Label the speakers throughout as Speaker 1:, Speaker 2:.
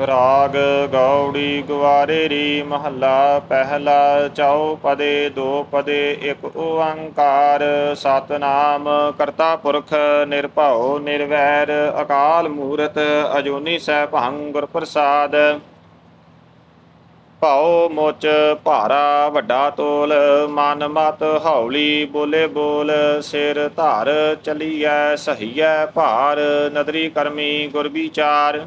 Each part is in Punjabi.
Speaker 1: ਰਾਗ ਗੌੜੀ ਗਵਾਰੇ ਰੀ ਮਹੱਲਾ, ਪਹਿਲਾ ਚੌ ਪਦੇ, ਦੋ ਪਦੇ, ਇੱਕ ਓੰਕਾਰ। ਸਤਨਾਮ ਕਰਤਾ ਪੁਰਖ ਨਿਰਭਉ ਨਿਰਵੈਰ, ਅਕਾਲ ਮੂਰਤ ਅਜੂਨੀ ਸੈਭੰ ਗੁਰ ਪ੍ਰਸਾਦ ਭਾਉ ਮੋਚ ਭਾਰਾ ਵੱਡਾ ਤੋਲ, ਮਨ ਮਤ ਹੌਲੀ ਬੋਲੇ ਬੋਲ, ਸਿਰ ਧਾਰ ਚਲੀਐ, ਸਹੀਐ ਭਾਰ, ਨਦਰੀ ਕਰਮੀ ਗੁਰ ਵਿਚਾਰ।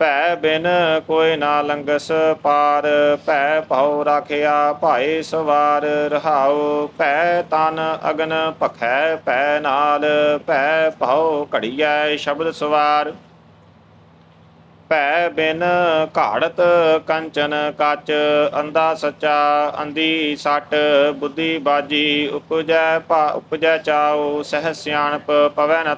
Speaker 1: ਭੈ ਬਿਨ ਕੋਈ ਨਾ ਲੰਗਸ ਪਾਰ, ਭੈ ਭਉ ਰਾਖਿਆ ਭਾਏ ਸਵਾਰ ਰਹਾਉ, ਭੈ ਤਨ ਅਗਨ ਭਖੈ, ਭੈ ਨਾਲ, ਭੈ ਭਉ ਘੜੀਐ ਸ਼ਬਦ ਸਵਾਰ। ਭੈ ਬਿਨ ਘਾੜਤ ਕੰਚਨ ਕੱਚ ਅੰਦਾ ਸੱਚਾ ਅੰਦੀ ਸੱਟ, ਬੁੱਧੀ ਬਾਜੀ, ਉਪਜੈ ਭਾ, ਉਪਜੈ ਚਾਉ, ਸਹਿ ਸਿਆਣਪ ਪਵੈ ਨ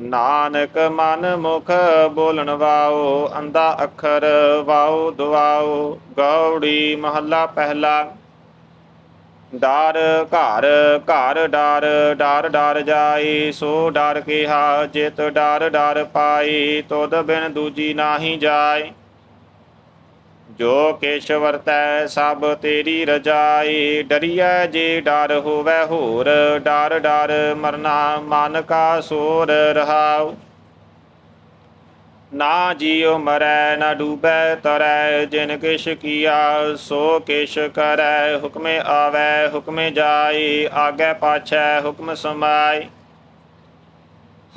Speaker 1: ਨਾਨਕ ਮਨ ਮੁਖ ਬੋਲਣ ਵਾਓ ਅੰਦਾ ਅੱਖਰ ਵਾਓ, ਦੁਆਓ, ਗੌੜੀ ਮਹੱਲਾ ਪਹਿਲਾ। ਡਰ ਘਰ ਘਰ ਡਰ ਡਰ ਡਰ ਜਾਈ ਸੋ ਡਰ ਕਿਹਾ, ਜਿਤ ਡਰ ਡਰ ਪਾਈ ਤੁਧ ਬਿਨ ਦੂਜੀ ਨਾਹੀ ਜਾਏ। ਜੋ ਕੇਸ਼ ਵਰਤੈ ਸਭ ਤੇਰੀ ਰਜਾਈ, ਡਰੀਐ ਜੇ ਡਰ ਹੋਵੇ ਹੋਰ, ਡਰ ਡਰ ਮਰਨਾ ਮਨ ਕਾ ਸੋਰ ਰਹਾਉ। ਨਾ ਜੀਉ ਮਰੈ, ਨਾ ਡੂਬੈ ਤਰੈ, ਜਿਨ ਕਿਛ ਕੀਆ ਸੋ ਕਿਛ ਕਰੈ, ਹੁਕਮੇ ਆਵੈ, ਹੁਕਮੇ ਜਾਈ, ਆਗੇ ਪਾਛੈ, ਹੁਕਮ ਸਮਾਈ।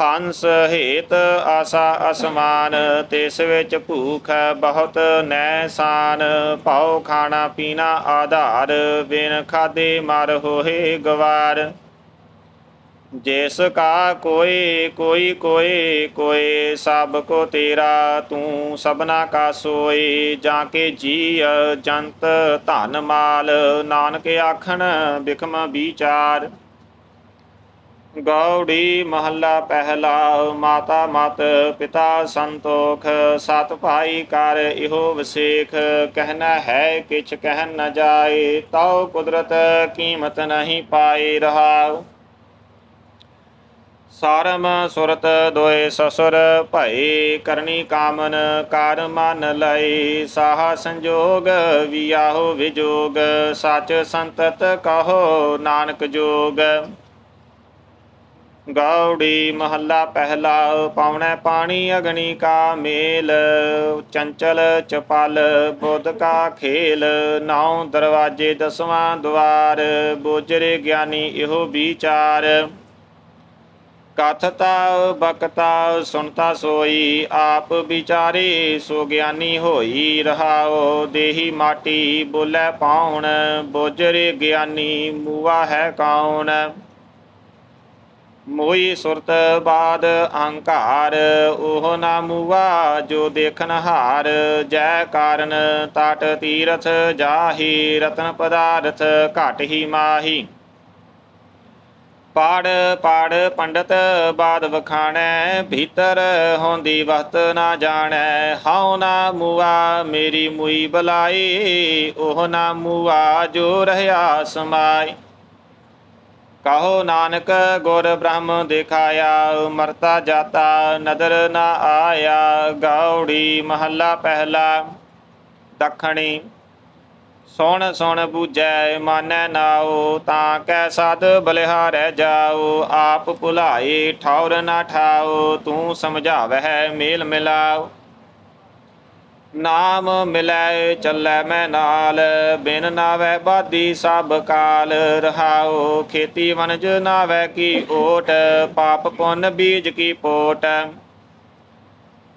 Speaker 1: ਹੰਸ ਹੇਤ ਆਸਾ ਅਸਮਾਨ, ਤਿਸ ਵਿੱਚ ਭੂਖ ਬਹੁਤ ਨੈਸਾਨ ਪਾਉ ਖਾਣਾ ਪੀਣਾ ਆਧਾਰ, ਬਿਨ ਖਾਦੇ ਮਰ ਹੋਏ ਗਵਾਰ। ਜਿਸ ਕਾ ਕੋਈ ਕੋਈ ਕੋਈ ਕੋਈ, ਸਭ ਕੋ ਤੇਰਾ, ਤੂੰ ਸਭਨਾ ਕਾ ਸੋਈ ਜਾਂ ਕੇ ਜੀ ਜੰਤ ਧਨ ਮਾਲ, ਨਾਨਕ ਆਖਣ ਬਿਕਮ ਵਿਚਾਰ। ਗੌੜੀ ਮਹੱਲਾ ਪਹਿਲਾ ਮਾਤਾ ਮਤ, ਪਿਤਾ ਸੰਤੋਖ, ਸਤ ਭਾਈ ਕਰ ਇਹੋ ਵਸੇਖ ਕਹਿਣਾ ਹੈ ਕਿਛ ਕਹਿ ਨ ਜਾਏ, ਤਉ ਕੁਦਰਤ ਕੀਮਤ ਨਹੀਂ ਪਾਈ ਰਹਾਉ। ਸਾਰਮ ਸੁਰਤ ਦੋਏ ਸਸੁਰ, ਭਈ ਕਰਨੀ ਕਾਮਨ ਕਰ ਮਨ ਲਈ ਸਾਹ ਸੰਜੋਗ ਵਿਆਹੋ ਵਿਜੋਗ, ਸਚ ਸੰਤਤ ਕਹੋ ਨਾਨਕ ਜੋਗ। ਗਾਉੜੀ ਮਹੱਲਾ ਪਹਿਲਾ, ਪਾਉਣਾ ਪਾਣੀ ਅਗਨੀ ਕਾ ਮੇਲ, ਚੰਚਲ ਚਪਲ ਬੁੱਧ ਕਾ ਖੇਲ ਨੌ ਦਰਵਾਜੇ ਦਸਵਾਂ ਦਵਾਰ, ਬੋਜਰੇ ਗਿਆਨੀ ਇਹੋ ਵਿਚਾਰ। ਕਥਤਾ ਬਕਤਾ ਸੁਣਤਾ ਸੋਈ, ਆਪ ਵਿਚਾਰੇ ਸੋ ਗਿਆਨੀ ਹੋਈ ਰਹਾਓ ਦੇਹੀ ਮਾਟੀ ਬੋਲੇ ਪਾਉਣ, ਬੋਜਰੇ ਗਿਆਨੀ ਮੂਆ ਹੈ ਕੌਣ ਮੋਈ ਸੁਰਤ ਬਾਦ ਅਹੰਕਾਰ ਉਹ ਨਾ ਮੂਆ ਜੋ ਦੇਖਨ ਹਾਰ। ਜੈ ਕਾਰਨ ਤਟ ਤੀਰਥ ਜਾਹੀ, ਰਤਨ ਪਦਾਰਥ ਘਟ ਹੀ ਮਾਹੀ। ਪਾੜ ਪਾੜ ਪੰਡਤ ਬਾਦ ਵਖਾਣੈ, ਭੀਤਰ ਹੋਂਦੀ ਵਸਤ ਨਾ ਜਾਣੈ। ਹਉ ਨਾ ਮੂਆ ਮੇਰੀ ਮੂਈ ਬਲਾਈ, ਉਹ ਨਾ ਮੂਆ ਜੋ ਰਹਾ ਸਮਾਈ। ਕਹੋ ਨਾਨਕ ਗੁਰ ਬ੍ਰਹਮ ਦਿਖਾਇਆ, ਮਰਤਾ ਜਾਤਾ ਨਦਰ ਨਾ ਆਇਆ, ਗਾਉੜੀ ਮਹੱਲਾ ਪਹਿਲਾ ਦੱਖਣੀ। ਸੁਣ ਸੁਣ ਬੂਝੈ, ਮਾਨੈ ਨਾਉ, ਤਾਂ ਕੈ ਸਦ ਬਲਿਹਾਰੈ ਜਾਉ, ਆਪ ਭੁਲਾਏ ਠੌਰ ਨਾ ਠਾਉ, ਤੂੰ ਸਮਝਾਵਹਿ ਮੇਲ ਮਿਲਾਉ। ਨਾਮ ਮਿਲੈ, ਚੱਲੈ ਮੈਂ ਨਾਲ। ਬਿਨ ਨਾਵੈ ਬਾਦੀ ਸਭ ਕਾਲ। ਰਹਾਉ ਖੇਤੀ ਵਨਜ ਨਾਵੈ ਕੀ ਓਟ। ਪਾਪ ਪੁੰਨ ਬੀਜ ਕੀ ਪੋਟ।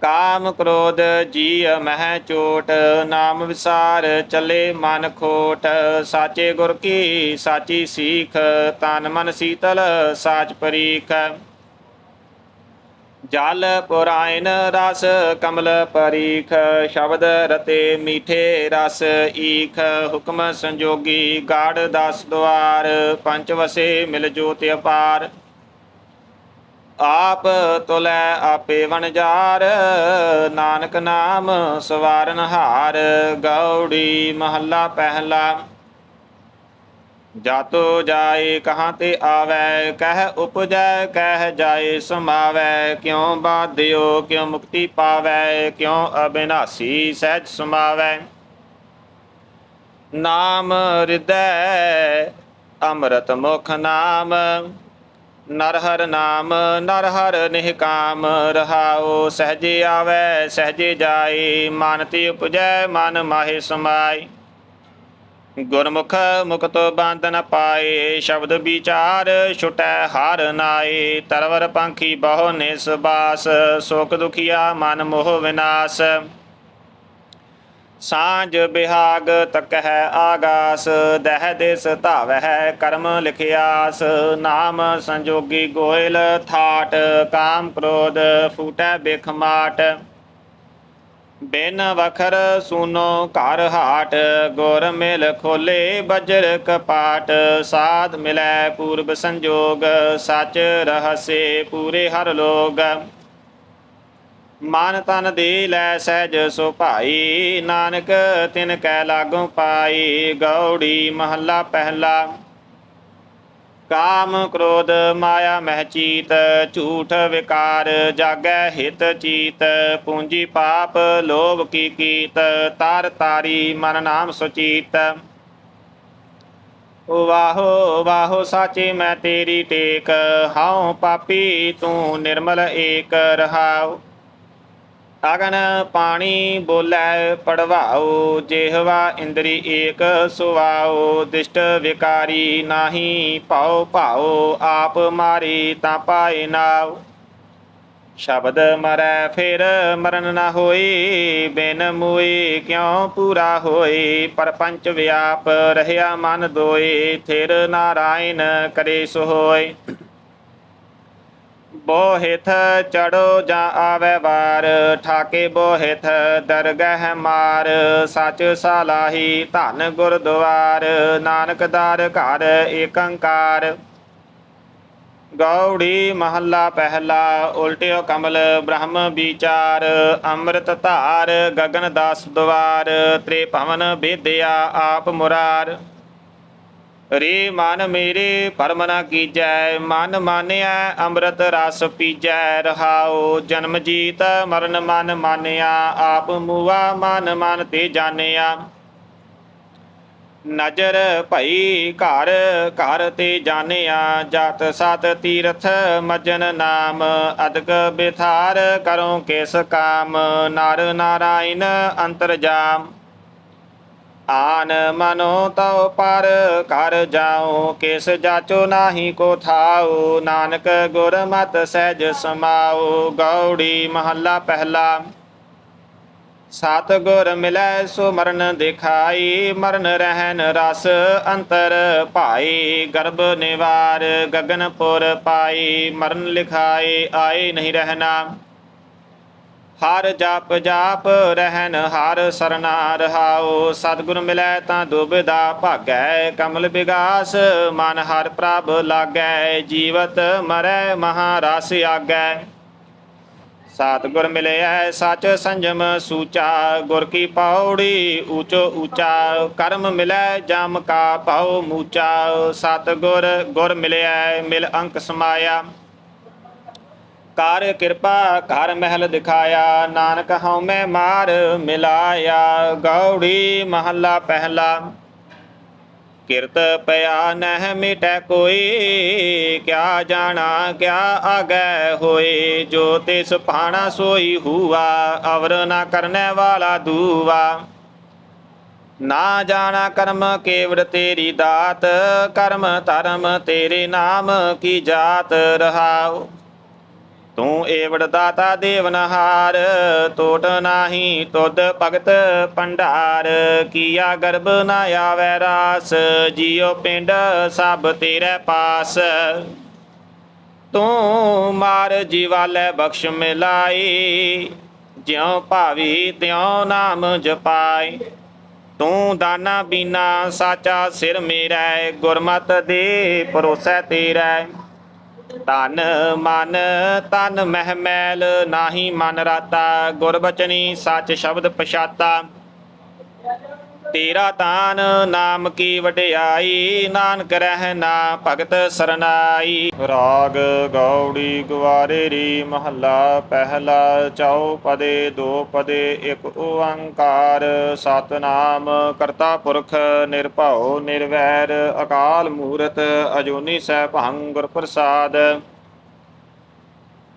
Speaker 1: ਕਾਮ ਕ੍ਰੋਧ ਜੀ ਮਹਿ ਚੋਟ। ਨਾਮ ਵਿਸਾਰ ਚਲੇ ਮਨ ਖੋਟ। ਸਾਚੇ ਗੁਰ ਕੀ, ਸਾਚੀ ਸੀਖ। ਤਨ ਮਨ ਸੀਤਲ, ਸਾਚ ਪਰੀਖ। ਜਲ ਪੁਰਾਇਨ ਰਸ, ਕਮਲ ਪਰੀਖ, ਸ਼ਬਦ ਰਤੇ ਮੀਠੇ ਰਸ, ਈਖ, ਹੁਕਮ ਸੰਜੋਗੀ, ਗਾੜ ਦਸ ਦੁਆਰ, ਪੰਜ ਵਸੇ ਮਿਲ ਜੋਤਿ ਅਪਾਰ। ਆਪ ਤੁਲੈ ਆਪੇ ਵਣਜਾਰ ਨਾਨਕ ਨਾਮ ਸਵਾਰਨ ਹਾਰ, ਗੌੜੀ ਮਹੱਲਾ ਪਹਿਲਾ। ਜਾਤੋ ਜਾਏ ਕਹਾਂ ਤੇ ਆਵੈ, ਕਹਿ ਉਪਜੈ, ਕਹਿ ਜਾਏ ਸਮਾਵੈ, ਕਿਉ ਬਾਧਿਓ, ਕਿਉ ਮੁਕਤੀ ਪਾਵੈ, ਕਿਉ ਅਬਿਨਾਸੀ ਸਹਿਜ ਸਮਾਵੈ। ਨਾਮ ਹਿਰਦੈ ਅੰਮ੍ਰਿਤ ਮੁਖ ਨਾਮ ਨਰ ਹਰ ਨਾਮ ਨਰ ਹਰ ਨਿਹਕਾਮ ਰਹਾਓ ਸਹਜੇ ਆਵੈ, ਸਹਜੇ ਜਾਏ, ਮਨ ਤੇ ਉਪਜੈ, ਮਨ ਮਾਹੇ ਸਮਾਈ ਗੁਰਮੁਖ ਮੁਕਤ ਬੰਧਨ ਪਾਏ, ਸ਼ਬਦ ਵਿਚਾਰ ਛੁਟੈ ਹਾਰ ਨਾਏ, ਤਰਵਰ ਪੰਖੀ ਬਹੁ ਨਿਸਬਾਸ ਸੁਖ ਦੁਖੀਆ ਮਨ ਮੋਹ ਵਿਨਾਸ਼। ਸਾਂਝ ਬਿਹਾਗ ਹੈ ਆਗਾਸ, ਦਹਿ ਦਿਸ ਧਾਵਹਿ ਕਰਮ ਲਿਖਿਆਸ। ਨਾਮ ਸੰਜੋਗੀ ਗੋਇਲ ਥਾਟ, ਕਾਮ ਕ੍ਰੋਧ ਫੂਟੈ ਬਿਖ ਮਾਟ। ਬਿਨ ਵਖਰ ਸੂਨੋ ਘਰ ਹਾਟ, ਗੁਰ ਮਿਲ ਖੋਲੇ ਬਜਰ ਕਪਾਟ। ਸਾਧ ਮਿਲੈ ਪੂਰਬ ਸੰਜੋਗ, ਸਚ ਰਹਸੇ ਪੂਰੇ ਹਰ ਲੋਗ। ਮਨ ਤਨ ਦੇ ਲੈ ਸਹਿਜ ਸੋ ਭਾਈ, ਨਾਨਕ ਤਿਨ ਕੈ ਲਾਗੋਂ ਪਾਈ। ਗੌੜੀ ਮਹੱਲਾ ਪਹਿਲਾ। ਕਾਮ ਕ੍ਰੋਧ ਮਾਇਆ ਮਹਿ ਚੀਤ, ਝੂਠ ਵਿਕਾਰ ਜਾਗੈ ਹਿਤ ਚੀਤ, ਪੂੰਜੀ ਪਾਪ ਲੋਭ ਕੀ ਕੀਤ, ਤਾਰ ਤਾਰੀ ਮਨ ਨਾਮ ਸੁਚੀਤ। ਵਾਹੋ ਵਾਹੋ ਸਾਚੇ ਮੈਂ ਤੇਰੀ ਟੇਕ, ਹਉ ਪਾਪੀ ਤੂੰ ਨਿਰਮਲ ਏਕ ਰਹਾਉ। ਅਗਨ ਪਾਣੀ ਬੋਲੇ ਪੜਵਾਓ ਜਿਹਵਾ ਇੰਦਰੀ ਏਕ ਸੁਵਾਓ ਦਿਸ਼ਟ ਵਿਕਾਰੀ ਨਾਹੀ ਪਾਉ ਭਾਉ, ਆਪ ਮਾਰੀ ਤਾਂ ਪਾਏ ਨਾਉ। ਸ਼ਬਦ ਮਰੈ ਫਿਰ ਮਰਨ ਨਾ ਹੋਈ, ਬਿਨ ਮੂਈ ਕਿਉ ਪੂਰਾ ਹੋਈ? ਪਰਪੰਚ ਵਿਆਪ, ਰਹਿਆ ਮਨ ਦੋਏ ਥਿਰ ਨਾਰਾਇਣ ਕਰੇ ਸੋ ਹੋਏ ਬੋਹਿਥ ਚੜੋ ਜਾਂ ਆਵੇ ਵਾਰ, ਠਾਕੇ ਬੋਹਿਥ ਦਰਗਹਿ ਮਾਰ, ਸਚ ਸਾਲਾਹੀ ਧਨ ਗੁਰਦੁਆਰ, ਨਾਨਕ ਦਰ ਘਰ ਏਕੰਕਾਰ। ਗੌੜੀ ਮਹੱਲਾ ਪਹਿਲਾ, ਉਲਟਿਓ ਕਮਲ ਬ੍ਰਹਮ ਵਿਚਾਰ, ਅੰਮ੍ਰਿਤ ਧਾਰ ਗਗਨ ਦਾਸ ਦੁਆਰ ਤ੍ਰੇ ਭਵਨ ਵਿਦਿਆ ਆਪ ਮੁਰਾਰ। ਰੇ ਮਨ ਮੇਰੇ ਪਰਮ ਨਾ ਕੀਜੈ, ਮਨ ਮਾਨਿਆ ਅੰਮ੍ਰਿਤ ਰਸ ਪੀਜੈ, ਰਹਾਉ ਜਨਮ ਜੀਤ ਮਰਨ ਮਨ ਮਾਨਿਆ, ਆਪ ਮੂਆ ਮਨ ਮਨ ਤੇ ਜਾਣਿਆ। ਨਜਰ ਭਈ ਘਰ ਘਰ ਤੇ ਜਾਣਿਆ, ਜਤ ਸਤ ਤੀਰਥ ਮਜਨ ਨਾਮ, ਅਦਕ ਬਿਥਾਰ ਕਰੋ ਕਿਸ ਕਾਮ, ਨਰ ਨਾਰਾਇਣ ਅੰਤਰਜਾਮ ਆਨ ਮਨੋ ਤਉ ਪਰ ਕਰ ਜਾਉ, ਕਿਸ ਜਾਚੋ ਨਾਹੀ ਕੋ ਥਾਉ, ਨਾਨਕ ਗੁਰ ਮਤ ਸਹਿਜ ਸਮਾਉ, ਗੌੜੀ ਮਹੱਲਾ ਪਹਿਲਾ। ਸਤ ਗੁਰ ਮਿਲੈ ਸੋ ਮਰਨ ਦਿਖਾਈ, ਮਰਨ ਰਹਿਨ ਰਸ ਅੰਤਰ ਭਾਈ। ਗਰਭ ਨਿਵਾਰ ਗਗਨਪੁਰ ਪਾਈ, ਮਰਨ ਲਿਖਾਈ ਆਏ ਨਹੀਂ ਰਹਿਣਾ। ਹਰ ਜਪ ਜਾਪ ਰਹਿਨ ਹਰ ਸਰਨਾ ਰਹਾਉ ਸਤਿਗੁਰ ਮਿਲੈ ਤਾਂ ਦੁਬਿਦਾ ਭਾਗੈ, ਕਮਲ ਵਿਗਾਸ ਮਨ ਹਰ ਪ੍ਰਭ ਲਾਗੈ, ਜੀਵਤ ਮਰੈ ਮਹਾਰਸ ਆਗੈ। ਸਤਿਗੁਰ ਮਿਲਿਆ ਸਚ ਸੰਜਮ ਸੂਚਾ, ਗੁਰ ਕੀ ਪੌੜੀ ਊਚੋ ਊਚਾ, ਕਰਮ ਮਿਲੈ ਜਮ ਕਾ ਪਾਉ ਮੂਚਾ, ਸਤਿਗੁਰ ਗੁਰ ਮਿਲਿਆ ਮਿਲ ਅੰਕ ਸਮਾਇਆ। ਕਰ ਕਿਰਪਾ, ਘਰ ਮਹਿਲ ਦਿਖਾਇਆ। ਨਾਨਕ ਹਉ ਮੈਂ ਮਾਰ ਮਿਲਾਇਆ। ਗੌੜੀ ਮਹੱਲਾ ਪਹਿਲਾ। ਕਿਰਤ ਪਿਆ ਨਹਿ ਮਿਟੈ ਕੋਈ, ਕਿਆ ਜਾਣਾ, ਕਿਆ ਆਗੈ ਹੋਏ। ਜੋ ਤਿਸ ਪਾਣਾ ਸੋਈ ਹੁਆ, ਅਵਰ ਨਾ ਕਰਨੇ ਵਾਲਾ ਦੂਵਾ ਨਾ ਜਾਣਾ ਕਰਮ ਕੇਵੜ ਤੇਰੀ ਦਾਤ, ਕਰਮ ਧਰਮ ਤੇਰੇ ਨਾਮ ਕੀ ਜਾਤ ਰਹਾਉ। ਤੂੰ ਏਵੜ ਦਾਤਾ ਦੇਵਨਹਾਰ ਟੋਟ ਨਾਹੀ ਤੁਧ ਭਗਤ ਭੰਡਾਰ। ਕੀਆ ਗਰਭ ਨਾ ਆਵੈ ਰਾਸ, ਜੀਉ ਪਿੰਡ ਸਭ ਤੇਰੇ ਪਾਸ। ਤੂੰ ਮਾਰ ਜੀਵਾਲੇ ਬਖਸ਼ ਮਿਲਾਈ, ਜਿਉ ਭਾਵੀ ਤਿਉ ਨਾਮ ਜਪਾਈ। ਤੂੰ ਦਾਨਾ ਬੀਨਾ ਸਾਚਾ ਸਿਰ ਮੇਰਾ, ਗੁਰਮਤ ਦੇ ਪਰੋਸੈ ਤੇਰਾ। ਤਨ ਮਨ ਤਨ ਮਹਿ ਮੈਲ ਨਾਹੀ ਮਨ ਰਾਤਾ ਗੁਰਬਚਨੀ ਸੱਚ ਸ਼ਬਦ ਪਛਾਤਾ। ਤੇਰਾ ਤਾਨ, ਨਾਮ ਕੀ ਵਡਿਆਈ? ਨਾਨਕ ਰਹਿ ਨਾ ਭਗਤ ਸਰਨਾਈ। ਰਾਗ ਗੌੜੀ ਗਵਾਰੇ ਰੀ ਮਹੱਲਾ, ਪਹਿਲਾ ਚੌ ਪਦੇ, ਦੋ ਪਦੇ, ਇੱਕ ਓੰਕਾਰ। ਸਤਨਾਮ ਕਰਤਾ ਪੁਰਖ, ਨਿਰਭਉ, ਨਿਰਵੈਰ। ਅਕਾਲ ਮੂਰਤ, ਅਜੂਨੀ ਸੈਭੰ ਗੁਰ ਪ੍ਰਸਾਦ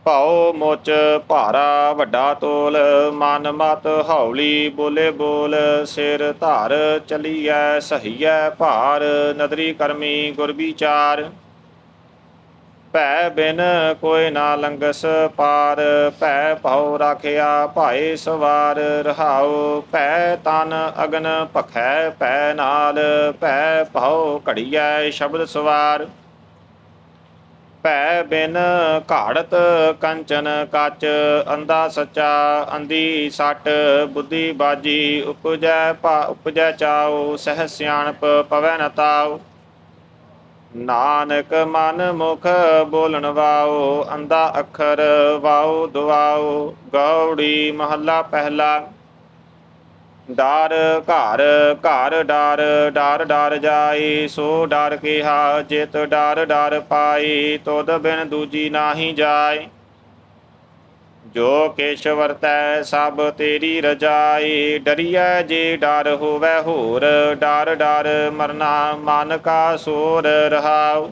Speaker 1: ਭਾਉ ਮੋਚ ਭਾਰਾ ਵੱਡਾ ਤੋਲ, ਮਨ ਮਤ ਹੌਲੀ ਬੋਲੇ ਬੋਲ, ਸਿਰ ਧਾਰ ਚਲੀਐ, ਸਹੀਐ ਭਾਰ, ਨਦਰੀ ਕਰਮੀ ਗੁਰ ਵਿਚਾਰ। ਭੈ ਬਿਨ ਕੋਈ ਨਾ ਲੰਗਸ ਪਾਰ, ਭੈ ਭਉ ਰਾਖਿਆ ਭਾਏ ਸਵਾਰ, ਰਹਾਉ ਭੈ ਤਨ ਅਗਨ ਭਖੈ ਭੈ ਨਾਲ, ਭੈ ਭਉ ਘੜੀਐ ਸ਼ਬਦ ਸਵਾਰ। ਭੈ ਬਿਨ ਘਾੜਤ ਕੰਚਨ ਕੱਚ ਅੰਦਾ ਸੱਚਾ ਅੰਦੀ ਸੱਟ, ਬੁੱਧੀ ਬਾਜੀ, ਉਪਜੈ ਭਾ, ਉਪਜੈ ਚਾਉ, ਸਹਿ ਸਿਆਣਪ ਪਵੈ ਨ ਨਾਨਕ ਮਨ ਮੁਖ ਬੋਲਣ ਵਾਓ ਅੰਦਾ ਅੱਖਰ ਵਾਓ ਦੁਆਓ ਗੌੜੀ ਮਹੱਲਾ ਪਹਿਲਾ। ਡਰ ਘਰ ਘਰ ਡਰ ਡਰ ਡਰ ਜਾਏ ਸੋ ਡਰ ਕਿਹਾ, ਜਿਤ ਡਰ ਡਰ ਪਾਈ, ਤੁਧ ਬਿਨ ਦੂਜੀ ਨਾਹੀ ਜਾਏ ਜੋ ਕਿਛ ਵਰਤੈ, ਸਭ ਤੇਰੀ ਰਜਾਈ। ਡਰੀਐ ਜੇ ਡਰ ਹੋਵੇ ਹੋਰ, ਡਰ ਡਰ ਮਰਨਾ, ਮਨ ਕਾ ਸੋਰ ਰਹਾਉ।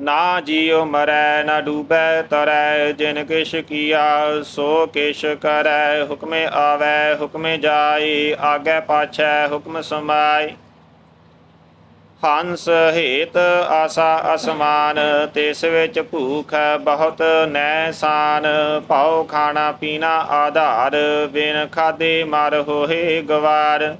Speaker 1: ਨਾ ਜੀਉ ਮਰੈ, ਨਾ ਡੂਬੈ, ਤਰੈ, ਜਿਨ ਕਿਛ ਕੀਆ, ਸੋ ਕਿਛ ਕਰੈ। ਹੁਕਮੇ ਆਵੈ, ਹੁਕਮੇ ਜਾਈ ਆਗੇ ਪਾਛੈ, ਹੁਕਮ ਸਮਾਈ ਹੰਸ ਹੇਤ ਆਸਾ ਅਸਮਾਨ, ਤਿਸ ਵਿੱਚ ਭੂਖ ਹੈ ਬਹੁਤ ਨੈਸਾਨ ਪਾਉ ਖਾਣਾ ਪੀਣਾ ਆਧਾਰ, ਬਿਨ ਖਾਦੇ ਮਰ ਹੋਏ ਗਵਾਰ।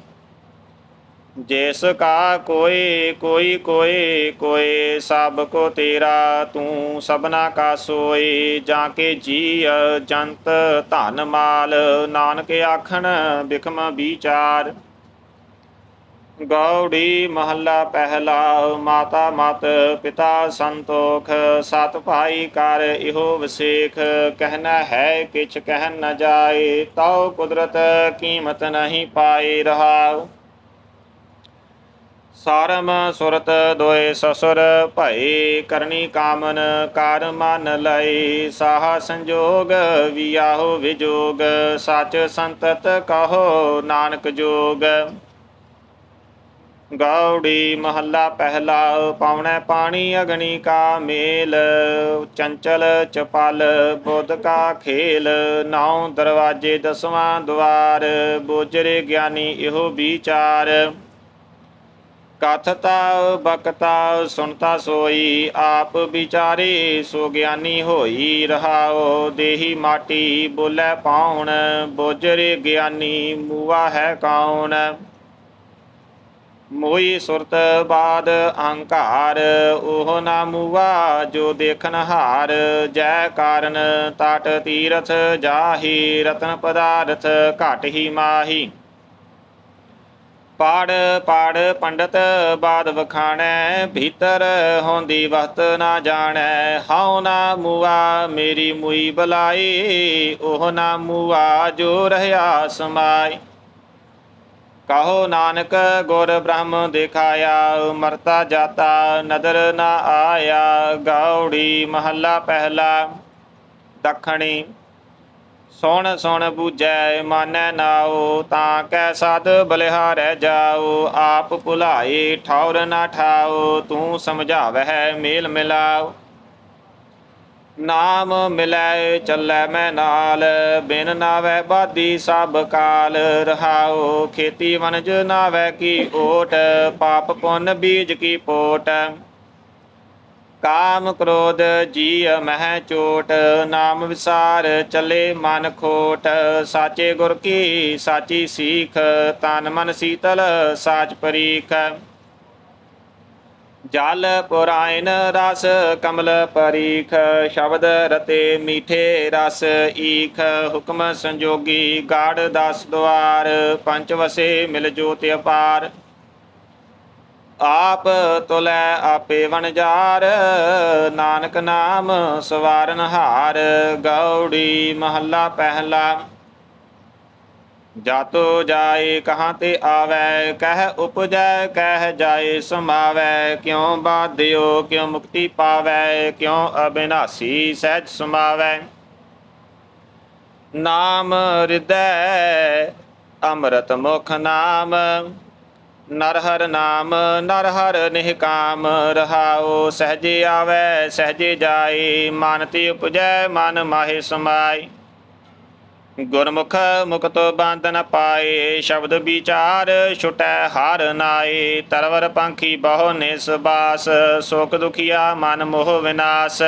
Speaker 1: ਜਿਸ ਕਾ ਕੋਈ ਕੋਈ ਕੋਈ ਕੋਈ, ਸਭ ਕੋ ਤੇਰਾ ਤੂੰ ਸਭਨਾ ਕਾ ਸੋਈ ਜਾਂ ਕੇ ਜੀ ਜੰਤ ਧਨ ਮਾਲ, ਨਾਨਕ ਆਖਣ ਬਿਖਮ ਵਿਚਾਰ। ਗੌੜੀ ਮਹੱਲਾ ਪਹਿਲਾ, ਮਾਤਾ ਮਤ, ਪਿਤਾ ਸੰਤੋਖ, ਸਤ ਭਾਈ ਕਰ ਇਹੋ ਵਿਸ਼ੇਖ ਕਹਿਣਾ ਹੈ ਕਿਛ ਕਹਿ ਨ ਜਾਏ, ਤਉ ਕੁਦਰਤ ਕੀਮਤ ਨਹੀਂ ਪਾਈ ਰਹਾਉ। ਸਾਰਮ ਸੁਰਤ ਦੋਏ ਸਸੁਰ ਭਏ ਕਰਨੀ ਕਾਮਨ ਕਰ ਮਨ ਲਈ। ਸਾਹ ਸੰਜੋਗ ਵਿਆਹੋ ਵਿਜੋਗ, ਸਚ ਸੰਤਤ ਕਹੋ ਨਾਨਕ ਜੋਗ। ਗੌੜੀ ਮਹੱਲਾ ਪਹਿਲਾ, ਪਾਉਣੈ ਪਾਣੀ ਅਗਨੀ ਕਾ ਮੇਲ। ਚੰਚਲ ਚਪਲ ਬੁੱਧ ਕਾ ਖੇਲ। ਨੌ ਦਰਵਾਜੇ ਦਸਵਾਂ ਦੁਆਰ ਬੋਜਰੇ ਗਿਆਨੀ ਇਹੋ ਵਿਚਾਰ। ਕਥਤਾ ਬਕਤਾ ਸੁਣਤਾ ਸੋਈ, ਆਪ ਵਿਚਾਰੇ ਸੋ ਗਿਆਨੀ ਹੋਈ ਰਹਾਓ ਦੇਹੀ ਮਾਟੀ ਬੋਲੇ ਪਾਉਣ ਬੋਜਰੇ ਗਿਆਨੀ ਮੂਆ ਹੈ ਕੌਣ ਮੋਈ ਸੁਰਤ ਬਾਦ ਅਹੰਕਾਰ, ਉਹ ਨਾ ਮੂਆ ਜੋ ਦੇਖਨ ਹਾਰ। ਜੈ ਕਾਰਨ ਤਟ ਤੀਰਥ ਜਾਹੀ, ਰਤਨ ਪਦਾਰਥ ਘਟ ਹੀ ਮਾਹੀ। ਪਾੜ ਪਾੜ ਪੰਡਤ ਬਾਦ ਵਖਾਣੈ, ਭੀਤਰ ਹੋਂਦੀ ਵਸਤ ਨਾ ਜਾਣੈ। ਹਉ ਨਾ ਮੂਆ, ਮੇਰੀ ਮੁਈ ਬਲਾਈ ਉਹ ਨਾ ਮੂਆ ਜੋ ਰਹਾ ਸਮਾਈ। ਕਹੋ ਨਾਨਕ, ਗੁਰ ਬ੍ਰਹਮ ਦਿਖਾਇਆ, ਮਰਤਾ ਜਾਤਾ, ਨਦਰ ਨਾ ਆਇਆ, ਗਾਉੜੀ ਮਹੱਲਾ ਪਹਿਲਾ, ਦੱਖਣੀ ਸੁਣ ਸੁਣ ਬੂਝੈ ਮਾਨੈ ਨਾਉ, ਤਾਂ ਕੈ ਸਦ ਬਲਿਹਾਰੈ ਜਾਉ, ਆਪ ਭੁਲਾਏ ਠੌਰ ਨਾ ਠਾਉ, ਤੂੰ ਸਮਝਾਵਹਿ ਮੇਲ ਮਿਲਾਉ। ਨਾਮ ਮਿਲੈ ਚੱਲੈ ਮੈਂ ਨਾਲ, ਬਿਨ ਨਾਵੈ ਬਾਦੀ ਸਭ ਕਾਲ ਰਹਾਉ, ਖੇਤੀ ਵਣਜ ਨਾਵੈ ਕੀ ਓਟ, ਪਾਪ ਪੁੰਨ ਬੀਜ ਕੀ ਪੋਟ। ਕਾਮ ਕ੍ਰੋਧ ਜੀ ਮਹਿ ਚੋਟ, ਨਾਮ ਵਿਸਾਰ ਚੱਲੇ ਮਨ ਖੋਟ। ਸਾਚੇ ਗੁਰ ਕੀ ਸਾਚੀ ਸੀਖ, ਤਨ ਮਨ ਸੀਤਲ ਸਾਚ ਪਰੀਖ। ਜਲ ਪੁਰਾਇਨ ਰਸ ਕਮਲ ਪਰੀਖ, ਸ਼ਬਦ ਰਤੇ ਮੀਠੇ ਰਸ ਈਖ। ਹੁਕਮ ਸੰਜੋਗੀ ਗਾੜ ਦਸ ਦੁਆਰ ਪੰਜ ਵਸੇ ਮਿਲ ਜੋਤ ਅਪਾਰ। ਆਪ ਤੁਲੈ ਆਪੇ ਵਣਜਾਰ ਨਾਨਕ ਨਾਮ ਸਵਾਰਨ ਹਾਰ, ਗੌੜੀ ਮਹੱਲਾ ਪਹਿਲਾ। ਜਾਤੋ ਜਾਏ ਕਹਾਂ ਤੇ ਆਵੈ, ਕਹਿ ਉਪਜੈ, ਕਹਿ ਜਾਏ ਸਮਾਵੈ, ਕਿਉ ਬਾਧਿਓ, ਕਿਉ ਮੁਕਤੀ ਪਾਵੈ, ਕਿਉ ਅਬਿਨਾਸੀ ਸਹਿਜ ਸਮਾਵੈ। ਨਾਮ ਹਿਰਦੈ ਅੰਮ੍ਰਿਤ ਮੁਖ ਨਾਮ ਨਰ ਹਰ ਨਾਮ ਨਰ ਹਰ ਨਿਹਕਾਮ ਰਹਾਉ, ਸਹਜੇ ਆਵੈ, ਸਹਜੇ ਜਾਏ ਮਨ ਤੇ ਉਪਜੈ, ਮਨ ਮਾਹੇ ਸਮਾਈ ਗੁਰਮੁਖ ਮੁਕਤ ਬੰਧਨ ਪਾਏ, ਸ਼ਬਦ ਵਿਚਾਰ ਛੁਟੈ ਹਰ ਨਾਏ। ਤਰਵਰ ਪੰਖੀ ਬਹੁ ਨਿਸਬਾਸ ਸੁਖ ਦੁਖੀਆ ਮਨ ਮੋਹ ਵਿਨਾਸ਼।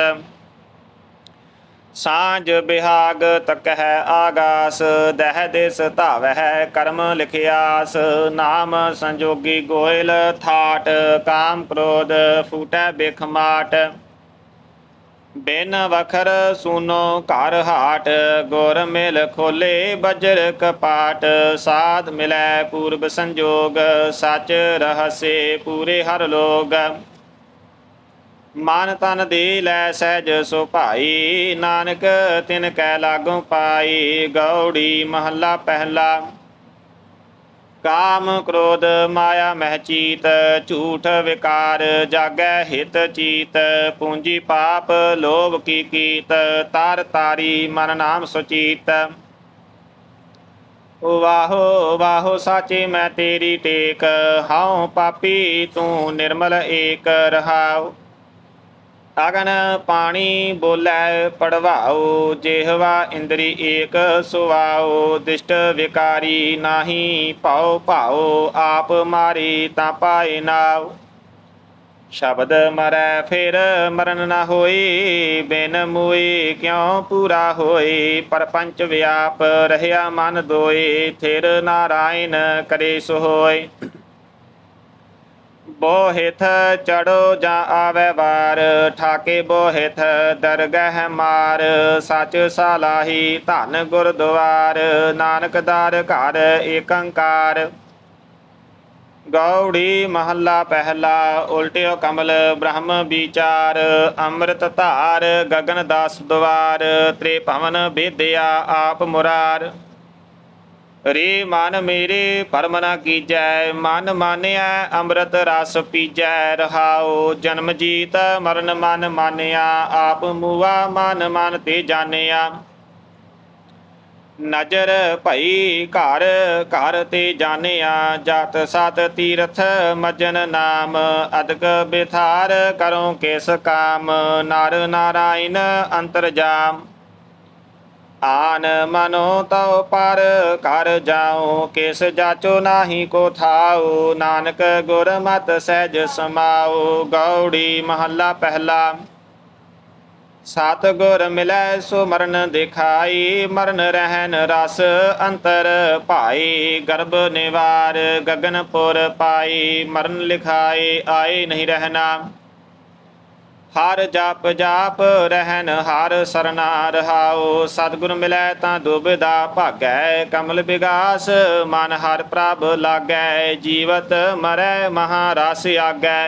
Speaker 1: ਸਾਂਝ ਬਿਹਾਗ ਤੱਕ ਹੈ ਆਗਾਸ, ਦਹਿ ਦਿਸ ਧਾਵਹਿ ਕਰਮ ਲਿਖਿਆਸ, ਨਾਮ ਸੰਜੋਗੀ ਗੋਇਲ ਥਾਟ, ਕਾਮ ਕ੍ਰੋਧ ਫੂਟੈ ਬਿਖ ਮਾਟ। ਬਿਨ ਵਖਰ ਸੁਨੋ ਘਰ ਹਾਟ, ਗੁਰ ਮਿਲ ਖੋਲੇ ਬਜਰ ਕਪਾਟ। ਸਾਧ ਮਿਲੈ ਪੂਰਬ ਸੰਜੋਗ, ਸਚ ਰਹਸੇ ਪੂਰੇ ਹਰ ਲੋਗ। ਮਨ ਤਨ ਦੇ ਲੈ ਸਹਿਜ ਸੋ ਭਾਈ, ਨਾਨਕ ਤਿਨ ਕੈ ਲਾਗੂ ਪਾਈ, ਗੌੜੀ ਮਹੱਲਾ ਪਹਿਲਾ। ਕਾਮ ਕ੍ਰੋਧ ਮਾਇਆ ਮਹਿ ਚੀਤ, ਝੂਠ ਵਿਕਾਰ ਜਾਗੈ ਹਿਤ ਚੀਤ। ਪੂੰਜੀ ਪਾਪ ਲੋਭ ਕੀ ਕੀਤ, ਤਾਰ ਤਾਰੀ ਮਨ ਨਾਮ ਸੁਚੀਤ। ਵਾਹੋ ਵਾਹੋ ਸਾਚੇ ਮੈਂ ਤੇਰੀ ਟੇਕ, ਹਉ ਪਾਪੀ ਤੂੰ ਨਿਰਮਲ ਏਕ ਰਹਾਉ। ਅਗਨ ਪਾਣੀ ਬੋਲੇ ਪੜਵਾਓ, ਜਿਹਵਾ ਇੰਦਰੀ ਏਕ ਸੁਵਾਓ, ਦਿਸ਼ਟ ਵਿਕਾਰੀ ਨਾਹੀ ਭਾਉ ਭਾਉ, ਆਪ ਮਾਰੀ ਤਾਂ ਪਾਏ ਨਾਉ। ਸ਼ਬਦ ਮਰੈ ਫਿਰ ਮਰਨ ਨਾ ਹੋਈ, ਬਿਨ ਮੋਈ ਕਿਉ ਪੂਰਾ ਹੋਈ? ਪਰਪੰਚ ਵਿਆਪ ਰਹਿਆ ਮਨ ਦੋਏ, ਥਿਰ ਨਾਰਾਇਣ ਕਰੇ ਸੋ ਹੋਏ ਬੋਹਿਥ ਚੜੋ ਜਾਂ ਆਵੇ ਵਾਰ, ਠਾਕੇ ਬੋਹਿਥ ਦਰਗਹਿ ਮਾਰ। ਸਚ ਸਾਲਾਹੀ ਧਨ ਗੁਰਦੁਆਰ, ਨਾਨਕ ਦਰ ਘਰ ਏਕੰਕਾਰ। ਗੌੜੀ ਮਹੱਲਾ ਪਹਿਲਾ, ਉਲਟਿਓ ਕਮਲ ਬ੍ਰਹਮ ਵਿਚਾਰ। ਅੰਮ੍ਰਿਤ ਧਾਰ ਗਗਨ ਦਾਸ ਦੁਆਰ ਤ੍ਰੇ ਬੇਦਿਆ ਆਪ ਮੁਰਾਰ। ਰੇ ਮਨ ਮੇਰੇ ਪਰਮ ਨਾ ਕੀਜੈ, ਮਨ ਮਾਨਿਆ ਅੰਮ੍ਰਿਤ ਰਸ ਪੀਜੈ, ਰਹਾਉ ਜਨਮ ਜੀਤ, ਮਰਨ ਮਨ ਮਾਨਿਆ, ਆਪ ਮੂਆ ਮਨ ਮਨ ਤੇ ਜਾਣਿਆ। ਨਜਰ ਭਈ ਘਰ ਘਰ ਤੇ ਜਾਣਿਆ, ਜਤ ਸਤ ਤੀਰਥ ਮਜਨ ਨਾਮ, ਅਦਕ ਬਿਥਾਰ ਕਰੋ ਕਿਸ ਕਾਮ, ਨਰ ਨਾਰਾਇਣ ਅੰਤਰਜਾਮ ਆਨ ਮਨੋ ਤਉ ਪਰ ਕਰ ਜਾਉ, ਕਿਸ ਜਾਚੋ ਨਾਹੀ ਕੋ ਥਾਉ, ਨਾਨਕ ਗੁਰ ਮਤ ਸਹਿਜ ਸਮਾਉ। ਗੌੜੀ ਮਹੱਲਾ ਪਹਿਲਾ, ਸਤ ਗੁਰ ਮਿਲੈ ਸੋ ਮਰਨ ਦਿਖਾਈ, ਮਰਨ ਰਹਿਨ ਰਸ ਅੰਤਰ ਭਾਈ। ਗਰਭ ਨਿਵਾਰ ਗਗਨਪੁਰ ਪਾਈ, ਮਰਨ ਲਿਖਾਈ ਆਏ ਨਹੀਂ ਰਹਿਣਾ। ਹਰ ਜਪ ਜਾਪ ਰਹਿਣ, ਹਰ ਸਰਨਾ ਰਹਾਉ ਸਤਿਗੁਰ ਮਿਲੈ ਤਾਂ ਦੁਬਿਦਾ ਭਾਗੈ, ਕਮਲ ਵਿਗਾਸ ਮਨ ਹਰ ਪ੍ਰਭ ਲਾਗੈ। ਜੀਵਤ ਮਰੈ ਮਹਾਰਸ ਆਗੈ।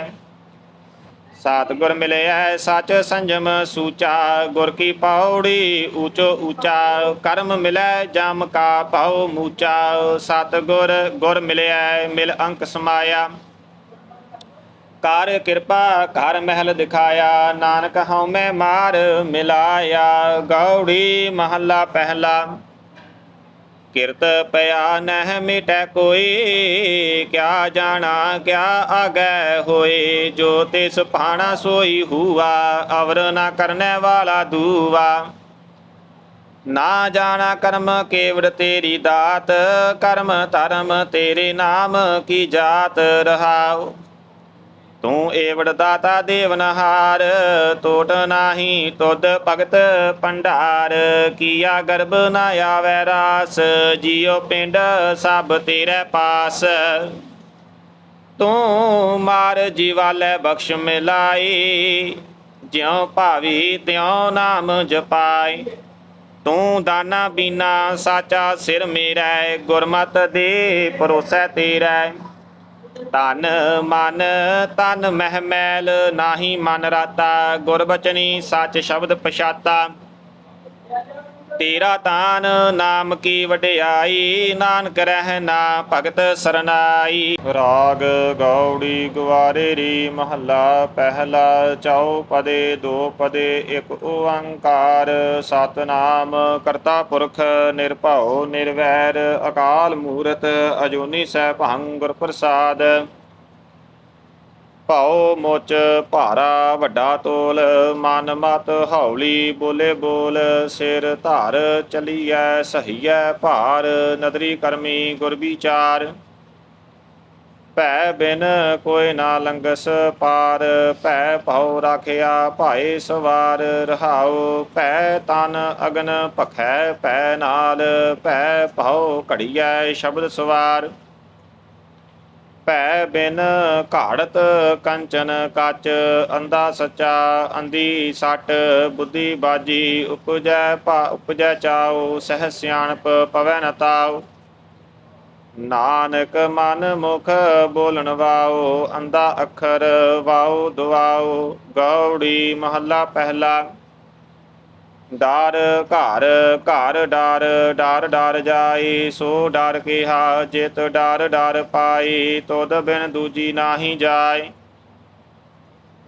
Speaker 1: ਸਤਿਗੁਰ ਮਿਲਿਆ ਸਚ ਸੰਜਮ ਸੂਚਾ, ਗੁਰ ਕੀ ਪੌੜੀ ਊਚੋ ਊਚਾ। ਕਰਮ ਮਿਲੈ ਜਮ ਕਾ ਪਾਉ ਮੂਚਾ। ਸਤਿਗੁਰ ਗੁਰ ਮਿਲਿਆ ਮਿਲ ਅੰਕ ਸਮਾਇਆ। ਕਰ ਕਿਰਪਾ ਘਰ ਮਹਿਲ ਦਿਖਾਇਆ ਨਾਨਕ ਹਉ ਮੈਂ ਮਾਰ ਮਿਲਾਇਆ ਗੌੜੀ ਮਹੱਲਾ ਪਹਿਲਾ ਕਿਰਤ ਪਿਆ ਨਹਿ ਮਿਟੈ ਕੋਈ ਕਿਆ ਜਾਣਾ ਕਿਆ ਆਗੈ ਹੋਏ ਜੋ ਤਿਸ ਪਾਣਾ ਸੋਈ ਹੁਆ ਅਵਰ ਨਾ ਕਰਨੇ ਵਾਲਾ ਦੂਵਾ ਨਾ ਜਾਣਾ ਕਰਮ ਕੇਵੜ ਤੇਰੀ ਦਾਤ ਕਰਮ ਧਰਮ ਤੇਰੇ ਨਾਮ ਕੀ ਜਾਤ ਰਹਾਉ ਤੂੰ ਏਵੜ ਦਾਤਾ ਦੇਵਨਹਾਰ ਟੋਟ ਨਾਹੀ ਤੁਧ ਭਗਤ ਭੰਡਾਰ। ਕੀਆ ਗਰਭ ਨਾ ਆਵੈ ਰਾਸ, ਜੀਉ ਪਿੰਡ ਸਭ ਤੇਰੇ ਪਾਸ। ਤੂੰ ਮਾਰ ਜੀਵਾਲੇ ਬਖਸ਼ ਮਿਲਾਈ ਜਿਉ ਭਾਵੀ ਤਿਉ ਨਾਮ ਜਪਾਈ ਤੂੰ ਦਾਨਾ ਬੀਨਾ ਸਾਚਾ ਸਿਰ ਮੇਰਾ, ਗੁਰਮਤ ਦੇ ਪਰੋਸੈ ਤੇਰਾ। ਤਨ ਮਨ ਤਨ ਮਹਿ ਮੈਲ ਨਾਹੀ ਮਨ ਰਾਤਾ ਗੁਰਬਚਨੀ ਸੱਚ ਸ਼ਬਦ ਪਛਾਤਾ। ਤੇਰਾ ਤਾਨ ਨਾਮ ਕੀ ਵਡਿਆਈ? ਨਾਨਕ ਰਹਿ ਨਾ ਭਗਤ ਸਰਨਾਈ। ਰਾਗ ਗੌੜੀ ਗਵਾਰੇ ਰੀ ਮਹੱਲਾ, ਪਹਿਲਾ ਚੌ ਪਦੇ, ਦੋ ਪਦੇ, ਇੱਕ ਓੰਕਾਰ। ਸਤਨਾਮ ਕਰਤਾ ਪੁਰਖ ਨਿਰਭਉ ਨਿਰਵੈਰ, ਅਕਾਲ ਮੂਰਤ ਅਜੂਨੀ ਸਹਿ ਗੁਰ ਪ੍ਰਸਾਦ। ਭਾਉ ਮੋਚ ਭਾਰਾ ਵੱਡਾ ਤੋਲ, ਮਨ ਮਤ ਹੌਲੀ ਬੋਲੇ ਬੋਲ, ਸਿਰ ਧਾਰ ਚਲੀਐ, ਸਹੀਐ ਭਾਰ, ਨਦਰੀ ਕਰਮੀ ਗੁਰ ਵਿਚਾਰ। ਭੈ ਬਿਨ ਕੋਈ ਨਾ ਲੰਗਸ ਪਾਰ, ਭੈ ਭਉ ਰਾਖਿਆ ਭਾਏ ਸਵਾਰ। ਰਹਾਉ ਭੈ ਤਨ ਅਗਨ ਭਖੈ ਭੈ ਨਾਲ, ਭੈ ਭਉ ਘੜੀਐ ਸ਼ਬਦ ਸਵਾਰ। ਭੈ ਬਿਨ ਘਾੜਤ ਕੰਚਨ ਕੱਚ ਅੰਦਾ ਸੱਚਾ ਅੰਦੀ ਸੱਟ, ਬੁੱਧੀ ਬਾਜੀ, ਉਪਜੈ ਭਾ, ਉਪਜੈ ਚਾਉ, ਸਹਿ ਸਿਆਣਪ ਪਵੈ ਨ ਨਾਨਕ ਮਨ ਮੁਖ ਬੋਲਣ ਵਾਉ ਅੰਦਾ ਅੱਖਰ ਵਾਉ ਦੁਆਉ, ਗੌੜੀ ਮਹੱਲਾ ਪਹਿਲਾ। ਡਰ ਘਰ ਘਰ ਡਰ ਡਰ ਡਰ ਜਾਈ, ਸੋ ਡਰ ਕਿਹਾ, ਜਿਤ ਡਰ ਡਰ ਪਾਈ, ਤੁਧ ਬਿਨ ਦੂਜੀ ਨਾਹੀ ਜਾਏ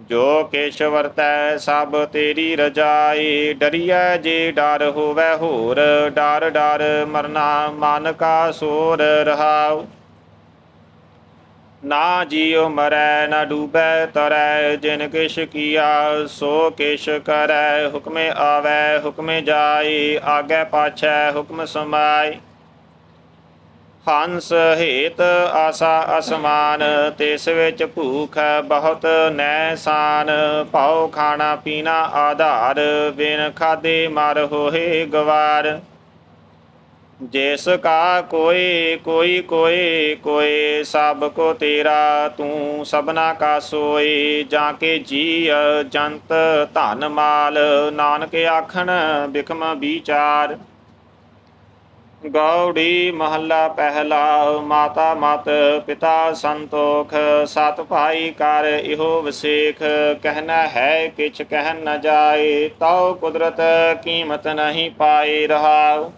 Speaker 1: ਜੋ ਕੇਸ਼ ਵਰਤੈ ਸਭ ਤੇਰੀ ਰਜਾਈ, ਡਰੀਐ ਜੇ ਡਰ ਹੋਵੇ ਹੋਰ, ਡਰ ਡਰ ਮਰਨਾ ਮਨ ਕਾ ਸੋਰ ਰਹਾਉ। ਨਾ ਜੀਉ ਮਰੈ, ਨਾ ਡੂਬੈ, ਤਰੈ, ਜਿਨ ਕਿਛ ਕੀਆ, ਸੋ ਕਿਛ ਕਰੈ। ਹੁਕਮੇ ਆਵੈ, ਹੁਕਮੇ ਜਾਈ, ਆਗੇ ਪਾਛੈ, ਹੁਕਮ ਸਮਾਈ। ਹੰਸ ਹੇਤ ਆਸਾ ਅਸਮਾਨ, ਤਿਸ ਵਿੱਚ ਭੂਖ ਬਹੁਤ ਨੈਸਾਨ ਪਾਉ ਖਾਣਾ ਪੀਣਾ ਆਧਾਰ, ਬਿਨ ਖਾਦੇ ਮਰ ਹੋਏ ਗਵਾਰ। ਜਿਸ ਕਾ ਕੋਈ ਕੋਈ ਕੋਈ ਕੋਈ, ਸਭ ਕੋ ਤੇਰਾ ਤੂੰ ਸਭਨਾ ਕਾ ਸੋਈ ਜਾਂ ਕੇ ਜੀ ਜੰਤ ਧਨ ਮਾਲ, ਨਾਨਕ ਆਖਣ ਬਿਕਮ ਵਿਚਾਰ। ਗੌੜੀ ਮਹੱਲਾ ਪਹਿਲਾ, ਮਾਤਾ ਮਤ, ਪਿਤਾ ਸੰਤੋਖ, ਸਤ ਭਾਈ ਕਰ ਇਹੋ ਵਸੇਖ ਕਹਿਣਾ ਹੈ ਕਿਛ ਕਹਿਨ ਨ ਜਾਏ, ਤਉ ਕੁਦਰਤ ਕੀਮਤ ਨਹੀਂ ਪਾਏ ਰਹਾਉ।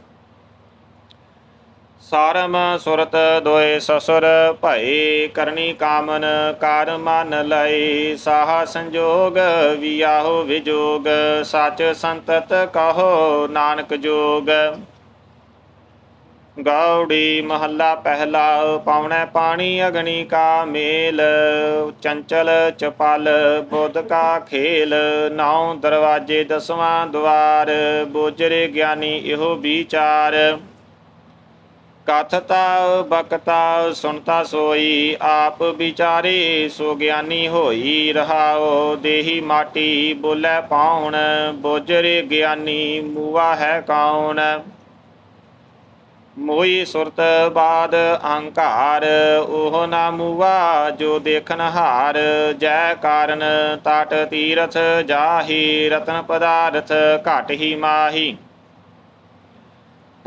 Speaker 1: ਸਾਰਮ ਸੁਰਤ ਦੋਏ ਸਸੁਰ, ਭਈ ਕਰਨੀ ਕਾਮਨ ਕਰ ਮਨ ਲਈ ਸਾਹ ਸੰਜੋਗ ਵਿਆਹੋ ਵਿਜੋਗ, ਸਚ ਸੰਤਤ ਕਹੋ ਨਾਨਕ ਜੋਗ। ਗੌੜੀ ਮਹੱਲਾ ਪਹਿਲਾ, ਪਾਉਣਾ ਪਾਣੀ ਅਗਨੀ ਕਾ ਮੇਲ। ਚੰਚਲ ਚਪਲ ਬੁੱਧ ਕਾ ਖੇਲ। ਨੌ ਦਰਵਾਜੇ ਦਸਵਾਂ ਦਵਾਰ, ਬੋਜਰੇ ਗਿਆਨੀ ਇਹੋ ਵਿਚਾਰ। ਕਥਤਾ ਬਕਤਾ ਸੁਣਤਾ ਸੋਈ, ਆਪ ਵਿਚਾਰੇ ਸੋ ਗਿਆਨੀ ਹੋਈ ਰਹਾਓ ਦੇਹੀ ਮਾਟੀ ਬੋਲੇ ਪਾਉਣ ਬੋਜਰੇ ਗਿਆਨੀ ਮੂਆ ਹੈ ਕੌਣ ਮੋਈ ਸੁਰਤ ਬਾਦ ਅਹੰਕਾਰ, ਉਹ ਨਾ ਮੂਆ ਜੋ ਦੇਖਨ ਹਾਰ। ਜੈ ਕਾਰਨ ਤਟ ਤੀਰਥ ਜਾਹੀ, ਰਤਨ ਪਦਾਰਥ ਘਟ ਹੀ ਮਾਹੀ।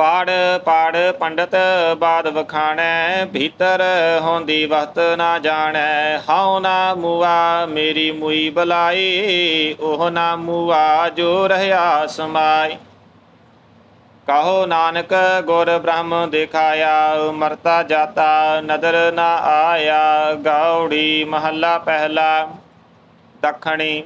Speaker 1: ਪਾੜ ਪਾੜ ਪੰਡਤ ਬਾਦ ਵਖਾਣੈ, ਭੀਤਰ ਹੋਂਦੀ ਵਸਤ ਨਾ ਜਾਣੈ। ਹਾਉ ਨਾ ਮੂਆ, ਮੇਰੀ ਮੁਈ ਬਲਾਈ ਉਹ ਨਾ ਮੂਆ ਜੋ ਰਹਿਆ ਸਮਾਈ। ਕਹੋ ਨਾਨਕ, ਗੁਰ ਬ੍ਰਹਮ ਦਿਖਾਇਆ, ਮਰਤਾ ਜਾਤਾ, ਨਦਰ ਨਾ ਆਇਆ। ਗਾਉੜੀ ਮਹੱਲਾ ਪਹਿਲਾ, ਦੱਖਣੀ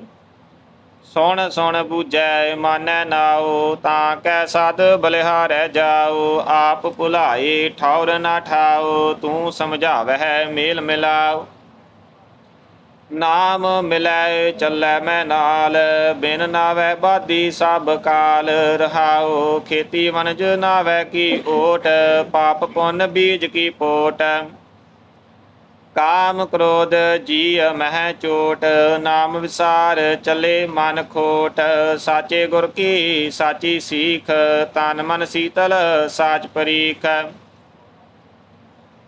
Speaker 1: ਸੁਣ ਸੁਣ ਬੂਝੈ ਮਾਨੈ ਨਾਉ, ਤਾਂ ਕੈ ਸਦ ਬਲਿਹਾਰੈ ਜਾਉ, ਆਪ ਭੁਲਾਏ ਠੌਰ ਨਾ ਠਾਉ, ਤੂੰ ਸਮਝਾਵਹਿ ਮੇਲ ਮਿਲਾਉ। ਨਾਮ ਮਿਲੈ ਚੱਲੈ ਮੈਂ ਨਾਲ, ਬਿਨ ਨਾਵੈ ਬਾਦੀ ਸਭ ਕਾਲ, ਰਹਾਉ ਖੇਤੀ ਵਨਜ ਨਾਵੈ ਕੀ ਓਟ, ਪਾਪ ਪੁੰਨ ਬੀਜ ਕੀ ਪੋਟ। ਕਾਮ ਕ੍ਰੋਧ ਜੀ ਮਹਿ ਚੋਟ, ਨਾਮ ਵਿਸਾਰ ਚਲੇ ਮਨ ਖੋਟ। ਸਾਚੇ ਗੁਰ ਕੀ ਸਾਚੀ ਸੀਖ, ਤਨ ਮਨ ਸੀਤਲ ਸਾਚ ਪਰੀਖ।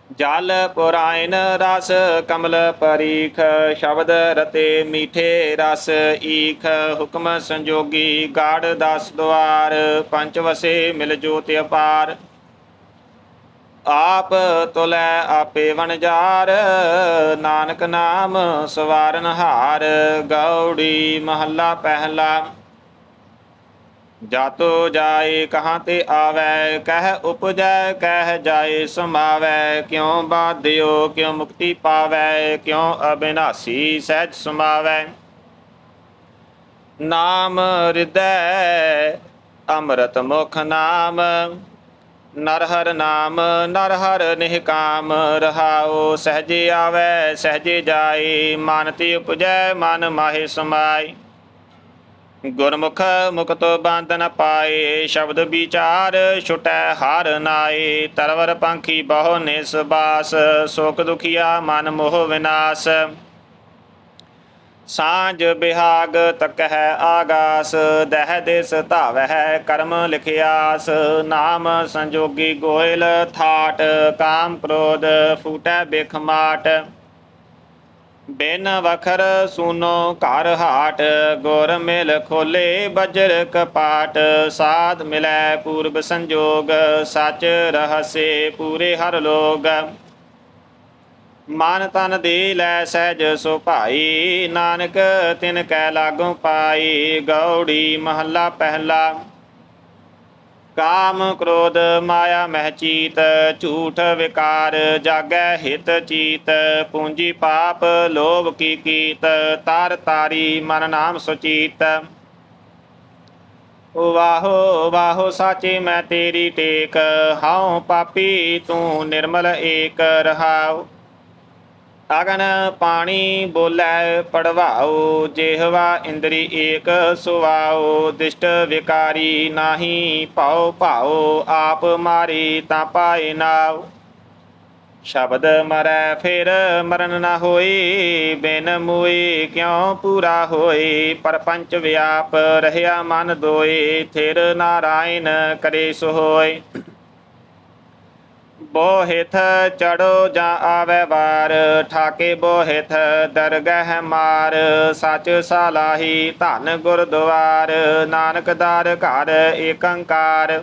Speaker 1: ਜਲ ਪੁਰਾਇਨ ਰਸ ਕਮਲ ਪਰੀਖ, ਸ਼ਬਦ ਰਤੇ ਮੀਠੇ ਰਸ ਈਖ। ਹੁਕਮ ਸੰਜੋਗੀ ਗਾੜ ਦਸ ਦੁਆਰ ਪੰਜ ਵਸੇ ਮਿਲ ਜੋਤਿ ਅਪਾਰ। ਆਪ ਤੁਲੈ ਆਪੇ ਵਣਜਾਰ ਨਾਨਕ ਨਾਮ ਸਵਾਰਨ ਹਾਰ, ਗੌੜੀ ਮਹੱਲਾ ਪਹਿਲਾ। ਜਾਤੋ ਜਾਏ ਕਹਾਂ ਤੇ ਆਵੈ, ਕਹਿ ਉਪਜੈ, ਕਹਿ ਜਾਏ ਸਮਾਵੈ, ਕਿਉ ਬਾਧਿਓ, ਕਿਉ ਮੁਕਤੀ ਪਾਵੈ, ਕਿਉ ਅਬਿਨਾਸੀ ਸਹਿਜ ਸਮਾਵੈ। ਨਾਮ ਹਿਰਦੈ ਅੰਮ੍ਰਿਤ ਮੁਖ ਨਾਮ ਨਰ ਹਰ ਨਾਮ ਨਰ ਹਰ ਨਿਹਕਾਮ ਰਹਾਉ, ਸਹਜੇ ਆਵੈ, ਸਹਜੇ ਜਾਏ, ਮਨ ਤੇ ਉਪਜੈ, ਮਨ ਮਾਹੇ ਸਮਾਈ ਗੁਰਮੁਖ ਮੁਕਤ ਬੰਧ ਨ ਪਾਏ, ਸ਼ਬਦ ਵਿਚਾਰ ਛੁਟੈ ਹਾਰ ਨਾਏ। ਤਰਵਰ ਪੰਖੀ ਬਹੁ ਨਿਸਬਾਸ ਸੁਖ ਦੁਖੀਆ ਮਨ ਮੋਹ ਵਿਨਾਸ਼। ਸਾਂਝ ਬਿਹਾਗ ਹੈ ਆਗਾਸ, ਦਹਿ ਦਿਸ ਧਾਵਹਿ ਕਰਮ ਲਿਖਿਆਸ, ਨਾਮ ਸੰਜੋਗੀ ਗੋਇਲ ਥਾਟ, ਕਾਮ ਕ੍ਰੋਧ ਫੂਟੈ ਬਿਖਮਾਟ ਬਿਨ ਵਖਰ ਸੁਨੋ ਘਰ ਹਾਟ, ਗੁਰ ਮਿਲ ਖੋਲੇ ਬਜਰ ਕਪਾਟ। ਸਾਧ ਮਿਲੈ ਪੂਰਬ ਸੰਜੋਗ, ਸਚ ਰਹਸੇ ਪੂਰੇ ਹਰ ਲੋਗ। ਮਨ ਤਨ ਦੇ ਲੈ ਸਹਿਜ ਸੁਭਾਈ ਨਾਨਕ ਤਿਨ ਕੈ ਲਾਗੂ ਪਾਈ, ਗੌੜੀ ਮਹੱਲਾ ਪਹਿਲਾ। ਕਾਮ ਕ੍ਰੋਧ ਮਾਇਆ ਮਹਿ ਚੀਤ, ਝੂਠ ਵਿਕਾਰ ਜਾਗੈ ਹਿਤ ਚੀਤ, ਪੂੰਜੀ ਪਾਪ ਲੋਭ ਕੀ ਕੀਤ, ਤਾਰ ਤਾਰੀ ਮਨ ਨਾਮ ਸੁਚੀਤ। ਵਾਹੋ ਵਾਹੋ ਸਾਚੇ ਮੈਂ ਤੇਰੀ ਟੇਕ, ਹਉ ਪਾਪੀ ਤੂੰ ਨਿਰਮਲ ਏਕ ਰਹਾਉ। ਅਗਨ ਪਾਣੀ ਬੋਲੇ ਪੜਵਾਓ, ਜਿਹਵਾ ਇੰਦਰੀ ਏਕ ਸੁਵਾਓ, ਦਿਸ਼ਟ ਵਿਕਾਰੀ ਨਾਹੀ ਭਾਉ ਭਾਉ ਆਪ ਮਾਰੀ ਤਾਂ ਪਾਏ ਨਾਉ ਸ਼ਬਦ ਮਰੈ ਫਿਰ ਮਰਨ ਨਾ ਹੋਈ ਬਿਨ ਮੋਈ ਕਿਉ ਪੂਰਾ ਹੋਈ ਪਰਪੰਚ ਵਿਆਪ ਰਹਿਆ ਮਨ ਦੋਏ, ਥਿਰ ਨਾਰਾਇਣ ਕਰੇ ਸੋ ਹੋਏ ਬੋਹਿਥ ਚੜੋ ਜਾਂ ਆਵੇ ਵਾਰ, ਠਾਕੇ ਬੋਹਿਥ ਦਰਗਹਿ ਮਾਰ। ਸਚ ਸਾਲਾਹੀ ਧਨ ਗੁਰਦੁਆਰ, ਨਾਨਕ ਦਰ ਘਰ ਏਕੰਕਾਰ।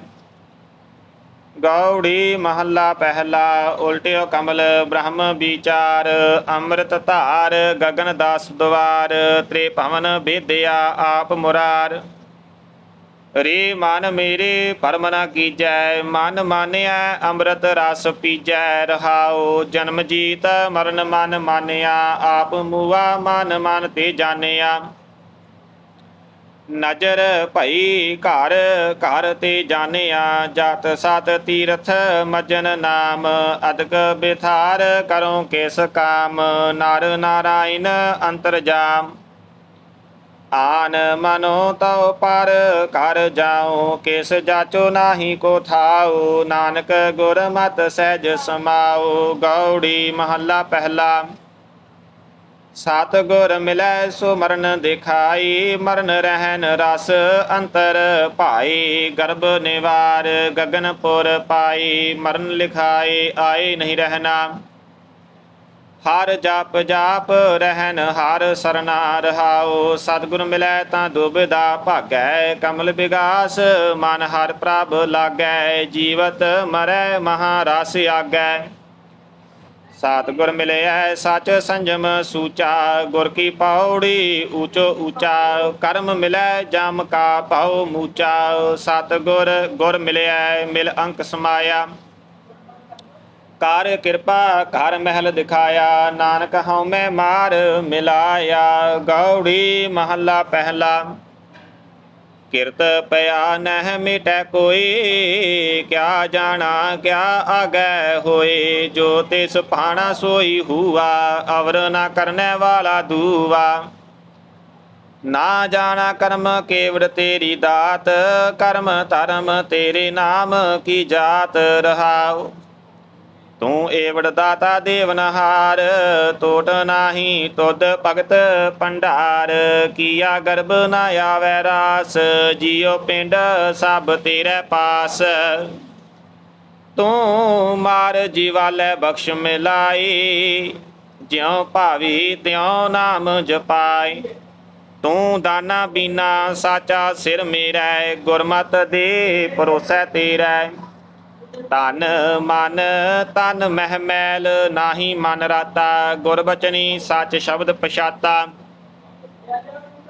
Speaker 1: ਗੌੜੀ ਮਹੱਲਾ ਪਹਿਲਾ, ਉਲਟਿਓ ਕਮਲ ਬ੍ਰਹਮ ਵਿਚਾਰ। ਅੰਮ੍ਰਿਤ ਧਾਰ ਗਗਨ ਦਾਸ ਦਵਾਰ, ਤ੍ਰੇ ਭਵਨ ਵਿਦਿਆ ਆਪ ਮੁਰਾਰ। ਰੇ ਮਨ ਮੇਰੇ, ਪਰਮ ਨਾ ਕੀਜੈ, ਮਨ ਮਾਨਿਆ ਅੰਮ੍ਰਿਤ ਰਸ ਪੀਜੈ, ਰਹਾਉ, ਜਨਮ ਜੀਤ, ਮਰਨ ਮਨ ਮਾਨਿਆ, ਆਪ ਮੂਆ, ਮਨ ਮਨ ਤੇ ਜਾਣਿਆ। ਨਜਰ ਭਈ ਘਰ ਘਰ ਤੇ ਜਾਣਿਆ, ਜਤ ਸਤ ਤੀਰਥ, ਮਜਨ ਨਾਮ, ਅਦਕ ਬਿਥਾਰ ਕਰੋ ਕਿਸ ਕਾਮ, ਨਰ ਨਾਰਾਇਣ ਅੰਤਰਜਾਮ ਆਨ ਮਨੋ ਤਉ ਪਰ ਕਰ ਜਾਉ, ਕਿਸ ਜਾਚੋ ਨਾਹੀ ਕੋ ਥਾਉ, ਨਾਨਕ ਗੁਰ ਮਤ ਸਹਿਜ ਸਮਾਉ। ਗੌੜੀ ਮਹੱਲਾ ਪਹਿਲਾ ਸਤ ਗੁਰ ਮਿਲੈ ਸੁਮਰਨ ਦਿਖਾਈ, ਮਰਨ ਰਹਿਨ ਰਸ ਅੰਤਰ ਭਾਈ। ਗਰਭ ਨਿਵਾਰ ਗਗਨਪੁਰ ਪਾਈ, ਮਰਨ ਲਿਖਾਈ, ਆਏ ਨਹੀਂ ਰਹਿਣਾ। ਹਰ ਜਪ ਜਾਪ ਰਹਿਨ ਹਰ ਸਰਨਾ ਰਹਾਉ। ਸਤਿਗੁਰ ਮਿਲੈ ਤਾਂ ਦੁਬਿਦਾ ਭਾਗੈ, ਕਮਲ ਵਿਗਾਸ ਮਨ ਹਰ ਪ੍ਰਭ ਲਾਗੈ। ਜੀਵਤ ਮਰੈ ਮਹਾਰਸ ਆਗੈ। ਸਤਿਗੁਰ ਮਿਲਿਆ ਸਚ ਸੰਜਮ ਸੂਚਾ, ਗੁਰ ਕੀ ਪੌੜੀ ਊਚੋ ਊਚਾ। ਕਰਮ ਮਿਲੈ ਜਮ ਕਾ ਪਾਉ ਮੂਚਾ। ਸਤਿਗੁਰ ਗੁਰ ਮਿਲਿਆ ਮਿਲ ਅੰਕ ਸਮਾਇਆ। ਕਰ ਕਿਰਪਾ ਘਰ ਮਹਿਲ ਦਿਖਾਇਆ। ਨਾਨਕ ਹਉ ਮੈਂ ਮਾਰ ਮਿਲਾਇਆ। ਗੌੜੀ ਮਹੱਲਾ ਪਹਿਲਾ। ਕਿਰਤ ਪਿਆ ਨਹਿ ਮਿਟੈ ਕੋਈ। ਕਿਆ ਜਾਣਾ, ਕਿਆ ਆਗੈ ਹੋਏ। ਜੋ ਤਿਸ ਪਾਣਾ ਸੋਈ ਹੁਆ, ਅਵਰ ਨਾ ਕਰਨੇ ਵਾਲਾ ਦੂਵਾ ਨਾ ਜਾਣਾ ਕਰਮ ਕੇਵੜ ਤੇਰੀ ਦਾਤ, ਕਰਮ ਧਰਮ ਤੇਰੇ ਨਾਮ ਕੀ ਜਾਤ ਰਹਾਉ। ਤੂੰ ਏਵੜ ਦਾਤਾ ਦੇਵਨਹਾਰ ਟੋਟ ਨਾਹੀ ਤੁਧ ਭਗਤ ਭੰਡਾਰ। ਕੀਆ ਗਰਭ ਨਾ ਆਵੈ ਰਾਸ, ਜੀਉ ਪਿੰਡ ਸਭ ਤੇਰੇ ਪਾਸ। ਤੂੰ ਮਾਰ ਜੀਵਾਲੇ ਬਖਸ਼ ਮਿਲਾਈ, ਜਿਉ ਭਾਵੀ ਤਿਉ ਨਾਮ ਜਪਾਈ। ਤੂੰ ਦਾਨਾ ਬੀਨਾ ਸਾਚਾ ਸਿਰ ਮੇਰਾ, ਗੁਰਮਤ ਦੇ ਪਰੋਸੈ ਤੇਰਾ। ਤਨ ਮਨ ਤਨ ਮਹਿ ਮੈਲ ਨਾਹੀ ਮਨ ਰਾਤਾ, ਗੁਰਬਚਨੀ ਸੱਚ ਸ਼ਬਦ ਪਛਾਤਾ।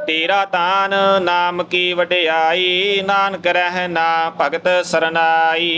Speaker 1: ਤੇਰਾ ਤਾਨ ਨਾਮ ਕੀ ਵਡਿਆਈ, ਨਾਨਕ ਰਹਿ ਨਾ ਭਗਤ ਸਰਨਾਈ।